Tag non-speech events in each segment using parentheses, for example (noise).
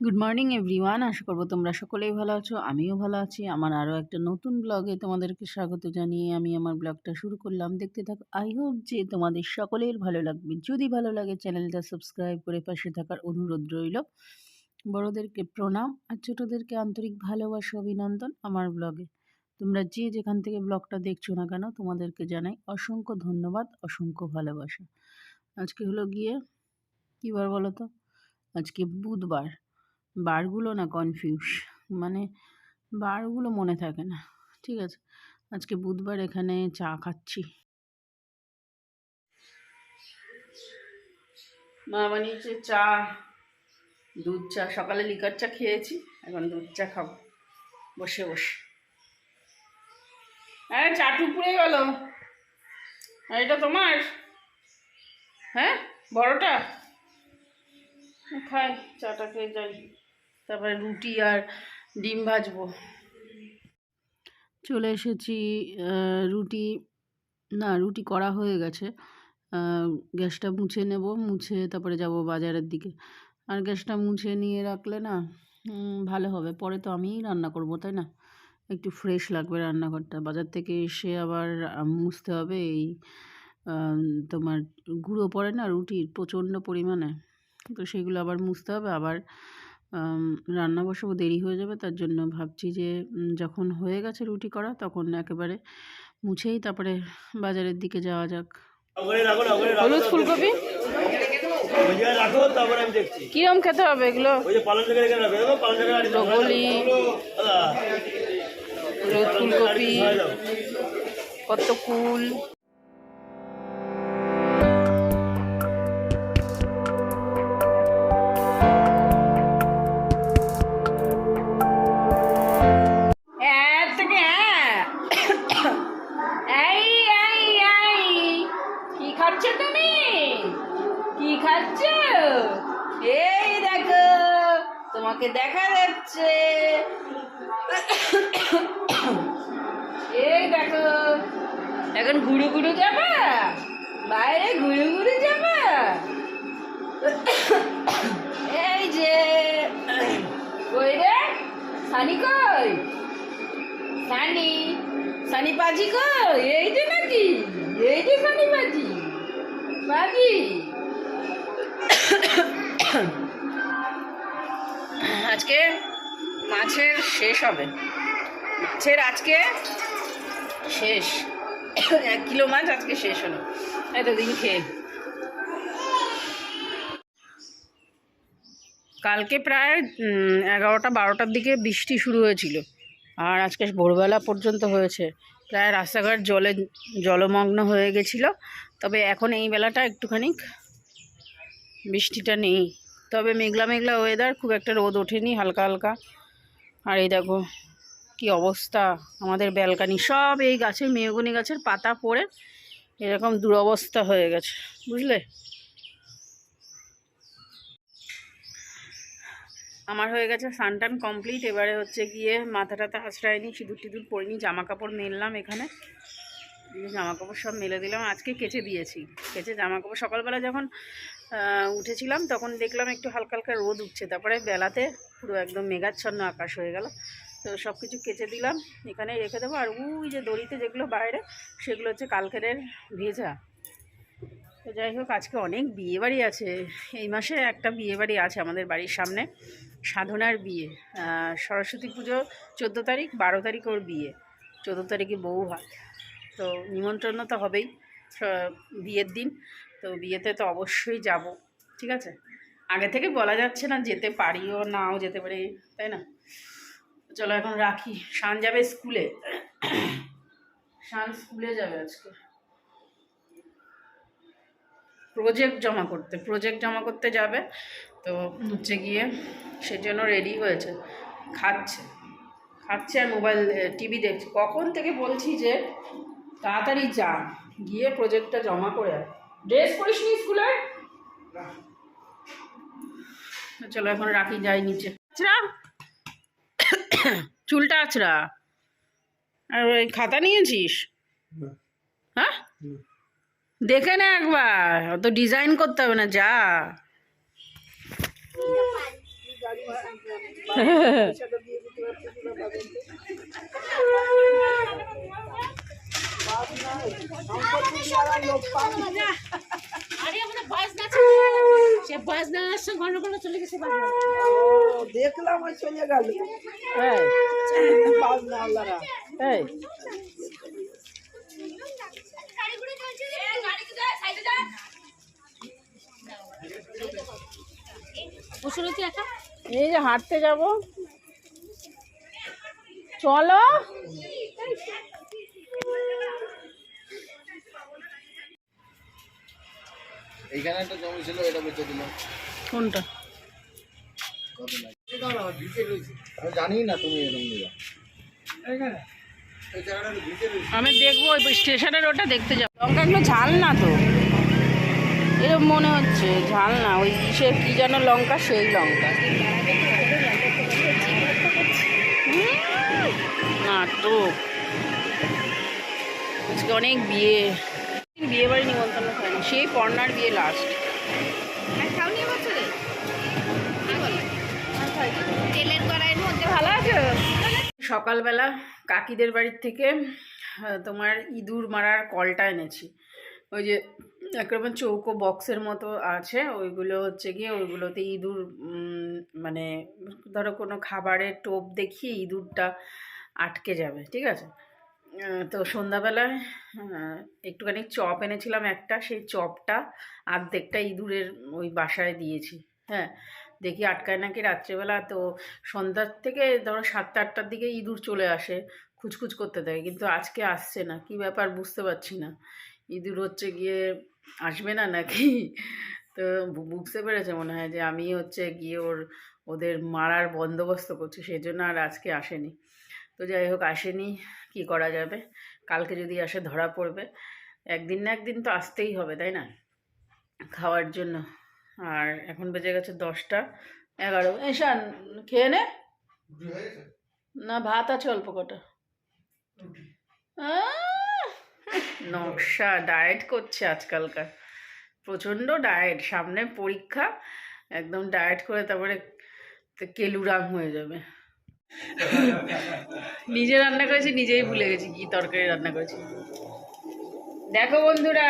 Good morning everyone আশা করব তোমরা সকলেই ভালো আছো, আমিও ভালো আছি। আমার আরও একটা নতুন ব্লগে তোমাদেরকে স্বাগত জানিয়ে আমি আমার ব্লগটা শুরু করলাম। দেখতে থাকো আই হোপ যে তোমাদের সকলের ভালো লাগবে। যদি ভালো লাগে, চ্যানেলটা সাবস্ক্রাইব করে পাশে থাকার অনুরোধ রইল। বড়োদেরকে প্রণাম আর ছোটোদেরকে আন্তরিক ভালোবাসা, অভিনন্দন আমার ব্লগে তোমরা যে যেখান থেকে ব্লগটা দেখছ না কেন, তোমাদেরকে জানাই অসংখ্য ধন্যবাদ, অসংখ্য ভালোবাসা। আজকে হলো গিয়ে, কী বার বলো তো? আজকে বুধবার। বারগুলো না কনফিউজ মানে বারগুলো মনে থাকে না। ঠিক আছে, আজকে বুধবার এখানে চা খাচ্ছি। মা বানিয়েছে চা, দুধ চা, সকালে লিকার চা খেয়েছি, এখন দুধ চা খাব। বসে বসে। হ্যাঁ চাটু পুড়ে গেল আর এটা তোমার? হ্যাঁ বড়টা? খাই, চাটা খেয়ে যাই। তারপরে রুটি আর ডিম ভাজবো। চলে এসেছি রুটি, না, রুটি করা হয়ে গেছে। গ্যাসটা মুছে নেব, মুছে তারপরে যাব বাজারের দিকে। আর গ্যাসটা মুছে নিয়ে রাখলে না ভালো হবে। পরে তো আমিই রান্না করব, তাই না? একটু ফ্রেশ লাগবে রান্নাঘরটা। বাজার থেকে এসে আবার মুছতে হবে, এই তোমার গুঁড়ো পড়ে না রুটির প্রচণ্ড পরিমাণে। তো সেগুলো আবার মুছতে হবে, আবার রান্না বসাবো দেরি হয়ে যাবে তার জন্য ভাবছি যে যখন হয়ে গেছে রুটি করা তখন একেবারে মুছেই তারপরে বাজারের দিকে যাওয়া যাক। হলুদ ফুলকপি? কিরম খেতে হবে এগুলো? ওই যে পালন থেকে রেখে রাখো দেখো পালন থেকে আড়ি দাও ব্রকলি দাদা হলুদ ফুলকপি হয়ে কত কুল। খাচ্ছ তুমি কি খাচ্ছ? এই দেখো, তোমাকে দেখা যাচ্ছে। এই দেখো, এখন ঘুরু ঘুরু যাবা? বাইরে ঘুরু ঘুরু যাবা? এই যে, কই রে? সানি কই? সানি সানি পাজি কই? এই যে নাকি, এই যে সানি পাজি। পাজি আজকে মাছের শেষ হবে। মাছের আজকে শেষ। এক কিলো মাছ আজকে শেষ হলো। এতদিন খেয়ে কালকে প্রায় এগারোটা, বারোটার দিকে বৃষ্টি শুরু হয়েছিল। আর আজকে ভোরবেলা পর্যন্ত হয়েছে। প্রায় রাস্তাঘাট জলে জলমগ্ন হয়ে গেছিল। তবে এখন এই বেলাটা একটুখানি বৃষ্টিটা নেই। তবে মেঘলা মেঘলা ওয়েদার খুব একটা রোদ ওঠেনি, হালকা হালকা। আর এই দেখো কি অবস্থা, আমাদের ব্যালকানি, সব এই গাছের মেহগনি গাছের পাতা পড়ে, এরকম দুরবস্থা হয়ে গেছে, বুঝলে? আমার হয়ে গেছে সানটান কমপ্লিট। এবারে হচ্ছে গিয়ে মাথা টাথা আশ্রয়নি সিঁদুর টিঁদুর পরিনি জামা কাপড় মেললাম এখানে। জামা কাপড় সব মেলে দিলাম, আজকে কেচে দিয়েছি। কেচে জামা কাপড় সকালবেলা যখন উঠেছিলাম তখন দেখলাম একটু হালকা হালকা রোদ উঠছে। তারপরে বেলাতে পুরো একদম মেঘাচ্ছন্ন আকাশ হয়ে গেল। তো সব কিছু কেচে দিলাম এখানে রেখে দেবো। আর ওই যে দড়িতে যেগুলো বাইরে, সেগুলো হচ্ছে কালকেরের ভেজা। তো যাই হোক, আজকে অনেক বিয়ে বাড়ি আছে। এই মাসে একটা বিয়ে বাড়ি আছে আমাদের বাড়ির সামনে, সাধনার বিয়ে। সরস্বতী পুজো চোদ্দ তারিখ, বারো তারিখ ওর বিয়ে। চোদ্দ তারিখে বউ ভাত তো নিমন্ত্রণ তো হবেই বিয়ের দিন। তো বিয়েতে তো অবশ্যই যাব, ঠিক আছে? আগে থেকে বলা যাচ্ছে না, যেতে পারিও নাও যেতে পারি, তাই না? চলো এখন রাখি। শান যাবে স্কুলে। শান স্কুলে যাবে আজকে। প্রজেক্ট জমা করতে প্রজেক্ট জমা করতে যাবে তো হচ্ছে গিয়ে সেজন্য রেডি হয়েছে। খাচ্ছে খাচ্ছে আর মোবাইল টিভি দেখছে। কখন থেকে বলছি যে তাড়াতাড়ি যা গিয়ে প্রজেক্টটা জমা করে আয়। ড্রেস করিস নি স্কুলের চলো এখন রাখি যাই নিচে। আচড়া চুলটা আচড়া আর ওই খাতা নিয়েছিস? হ্যাঁ? দেখে না একবার অত ডিজাইন করতে হবে না যা। পয়সাটা দিয়ে দিতে পারছি বাস রয়েছে একা? এই যে হাঁটতে যাব। চলো। এইখানে একটা জমি ছিল এটা বেঁচে দিল কোনটা? আমি জানি না তুমি আমি দেখব ওই স্টেশনের ওটা দেখতে যাব। লঙ্কাগুলো ঝাল না তো? এরকম মনে হচ্ছে ঝাল না ওই ইসের কি যেন লঙ্কা সেই লঙ্কা। নাটক। আজকে অনেক বিয়ে। বিয়ে বাড়ি নিমন্ত্রণ হয়নি সেই পর্নার বিয়ে লাস্ট ভালো আছে? সকালবেলা কাকিদের বাড়ির থেকে তোমার ইঁদুর মারার কলটা এনেছি। ওই যে একরকম চৌকো বক্সের মতো আছে, ওইগুলো হচ্ছে গিয়ে ওইগুলোতে ইঁদুর মানে ধরো কোনো খাবারের টোপ দেখিয়ে ইঁদুরটা আটকে যাবে, ঠিক আছে? তো সন্ধ্যাবেলায় একটুখানি চপ এনেছিলাম একটা, সেই চপটা আর্ধেকটা ইঁদুরের ওই বাসায় দিয়েছি হ্যাঁ? দেখি আটকায় নাকি রাত্রেবেলা, তো সন্ধ্যার থেকে ধরো সাতটা আটটার দিকে ইঁদুর চলে আসে, খুচখুচ করতে থাকে, কিন্তু আজকে আসছে না, কি ব্যাপার বুঝতে পারছি না। ইঁদুর হচ্ছে গিয়ে আসবে না নাকি? তো বুঝতে পেরেছে মনে হয় যে আমি হচ্ছে গিয়ে ওর ওদের মারার বন্দোবস্ত করছি সেই জন্য আর আজকে আসেনি। তো যাই হোক আসেনি কি করা যাবে? কালকে যদি আসে ধরা পড়বে। একদিন না একদিন তো আসতেই হবে তাই না? খাওয়ার জন্য। আর এখন বেজে গেছে দশটা এগারো। এসান খেয়ে নে। না ভাত আছে অল্প কটা। আহ, নকশা ডায়েট করছে আজকালকার। প্রচণ্ড ডায়েট সামনে পরীক্ষা, একদম ডায়েট করে তারপরে কেলুরাম হয়ে যাবে। নিজে রান্না করেছি, নিজেই ভুলে গেছি কি তরকারি রান্না করেছি। দেখো বন্ধুরা,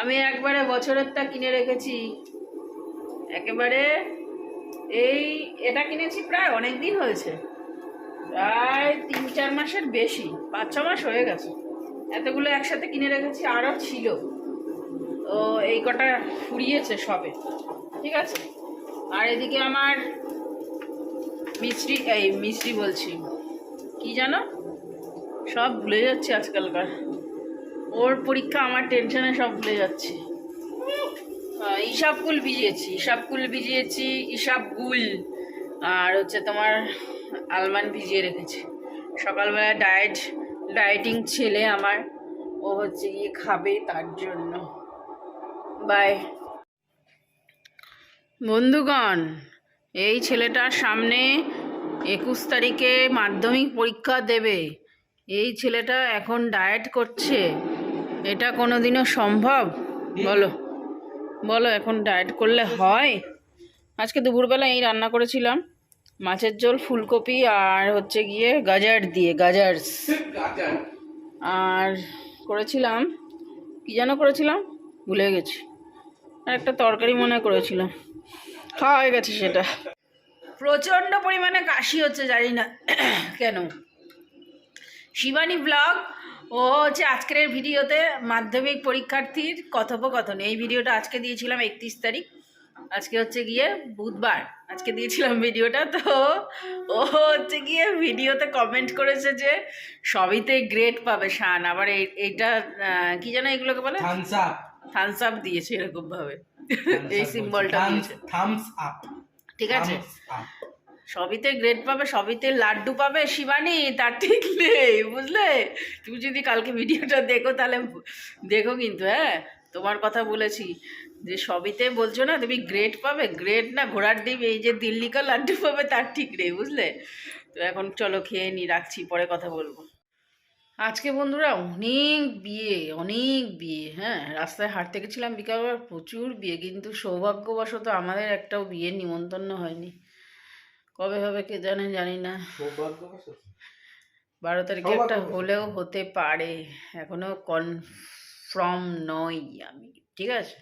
আমি একবারে বছরেরটা কিনে রেখেছি। একেবারে এই, এটা কিনেছি প্রায় অনেক দিন হয়েছে। প্রায় তিন চার মাসের বেশি, পাঁচ ছ মাস হয়ে গেছে। এতগুলো একসাথে কিনে রেখেছি, আরও ছিল। তো এই কটা ফুরিয়েছে সবে। ঠিক আছে? আর এদিকে আমার মিষ্টি এই মিষ্টি বলছি, কি জানো? সব ভুলে যাচ্ছি আজকালকার। ওর পরীক্ষা, আমার টেনশনে সব ভুলে যাচ্ছি। হিসাব ভিজিয়েছি হিসাব কুল ভিজিয়েছি হিসাব গুল। আর হচ্ছে তোমার আলমান ভিজিয়ে রেখেছি। সকালবেলা ডায়েট ডায়েটিং ছেলে আমার। ও হচ্ছে গিয়ে খাবে তার জন্য। বাই। বন্ধুগণ, এই ছেলেটার সামনে একুশ তারিখে মাধ্যমিক পরীক্ষা দেবে। এই ছেলেটা এখন ডায়েট করছে। এটা কোনো দিনও সম্ভব? বলো। বলো, এখন ডায়েট করলে হয়? আজকে দুপুরবেলা এই রান্না করেছিলাম। মাছের ঝোল ফুলকপি আর হচ্ছে গিয়ে গাজার দিয়ে গাজার্স। আর করেছিলাম কী যেন করেছিলাম? ভুলে গেছি। আর একটা তরকারি মনে করেছিলাম খাওয়া হয়ে গেছে সেটা। প্রচণ্ড পরিমাণে কাশি হচ্ছে জানি না কেন। শিবানী ব্লগ ও হচ্ছে আজকের ভিডিওতে মাধ্যমিক পরীক্ষার্থীর কথোপকথন। এই ভিডিওটা আজকে দিয়েছিলাম একত্রিশ তারিখ। আজকে হচ্ছে গিয়ে বুধবার। আজকে দিয়েছিলাম ভিডিওটা তো ও হচ্ছে গিয়ে ভিডিওতে কমেন্ট করেছে যে সবইতে গ্রেড পাবে শান। আবার এই এইটা কি যেন এগুলোকে বলে? থামস আপ থামস আপ দিয়েছে এরকম ভাবে এই সিম্বলটা দিয়েছে। থামস আপ ঠিক আছে? সবিতে গ্রেড পাবে সবিতে লাড্ডু পাবে শিবানী তার ঠিক নেই বুঝলে? তুমি যদি কালকে ভিডিওটা দেখো তাহলে দেখো কিন্তু হ্যাঁ? তোমার কথা বলেছি যে সবিতে বলছো না তুমি গ্রেড পাবে গ্রেড না ঘোড়ার ডিম এই যে দিল্লিকা লাড্ডু পাবে তার ঠিক নেই বুঝলে? তো এখন চলো খেয়ে নি রাখছি পরে কথা বলব। আজকে বন্ধুরা অনেক বিয়ে অনেক বিয়ে হ্যাঁ? রাস্তায় হাঁটতে গেছিলাম বিকালবার প্রচুর বিয়ে কিন্তু সৌভাগ্যবশত আমাদের একটাও বিয়ে নিমন্ত্রণ হয়নি। কবে হবে কে জানে জানি না। বারো তারিখে একটা হলেও হতে পারে এখনও কনফার্ম নই আমি ঠিক আছে?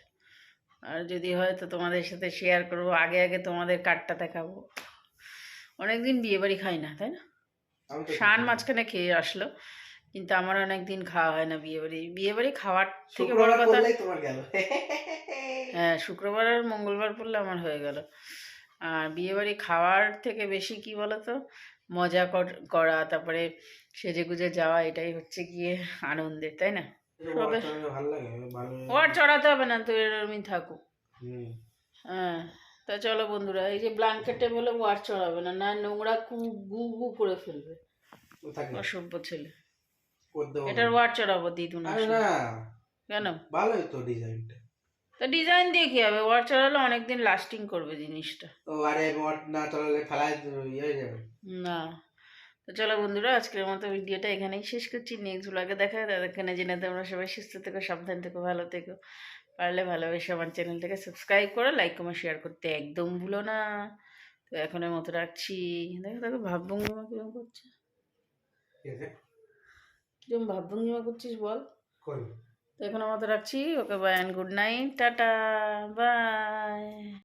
আর যদি হয় তো তোমাদের সাথে শেয়ার করব আগে আগে তোমাদের কার্ডটা দেখাবো। অনেকদিন বিয়ে বাড়ি খাই না তাই না? শান মাঝখানে খেয়ে আসলো কিন্তু আমার অনেক দিন খাওয়া হয় না বিয়ে বাড়ি। বিয়ে বাড়ি খাওয়ার থেকে বড় কথা (laughs) হ্যাঁ শুক্রবার আর মঙ্গলবার পড়লে আমার হয়ে গেল। আর বিয়ে বাড়ি খাওয়ার থেকে বেশি কি বলতো? মজা কর- করা তারপরে সেজে গুজে যাওয়া এটাই হচ্ছে গিয়ে আনন্দের তাই না? সবে ভালো লাগে ভালো ও আর চড়াতে হবে না তো এরমই থাকুক হ্যাঁ তা চলো বন্ধুরা এই যে ব্ল্যাঙ্কেটে বলে ওয়ার চড়াবে না না নোংরা কু গু গু করে ফেলবে। অসভ্য ছেলে। এটার ওয়ার চড়াবো না। কেন? ভালোই তো ডিজাইনটা। তো ডিজাইন দিয়ে কি হবে? ওয়ার চড়ালে অনেকদিন লাস্টিং করবে জিনিসটা। ও আরে মট না চালালে ফেলায় ইয়ে হয়ে যাবে। না। তো চলো বন্ধুরা আজকের মতো ভিডিওটা এখানেই শেষ করছি। নেক্সট ব্লগে দেখা হয় তাদেরখানে জেনে তোমরা সবাই সুস্থ থেকো সাবধান থেকো ভালো থেকো। পারলে ভালোবেসে আমার চ্যানেলটাকে সাবস্ক্রাইব করো লাইক কমেন্ট শেয়ার করতে একদম ভুলো না। তো এখনের মতো রাখছি। দেখো দেখো ভাবভঙ্গিমা কিরম করছে। কিরম ভাবভঙ্গিমা করছিস বল। তো এখনের মতো রাখছি। Okay bye and good night tata bye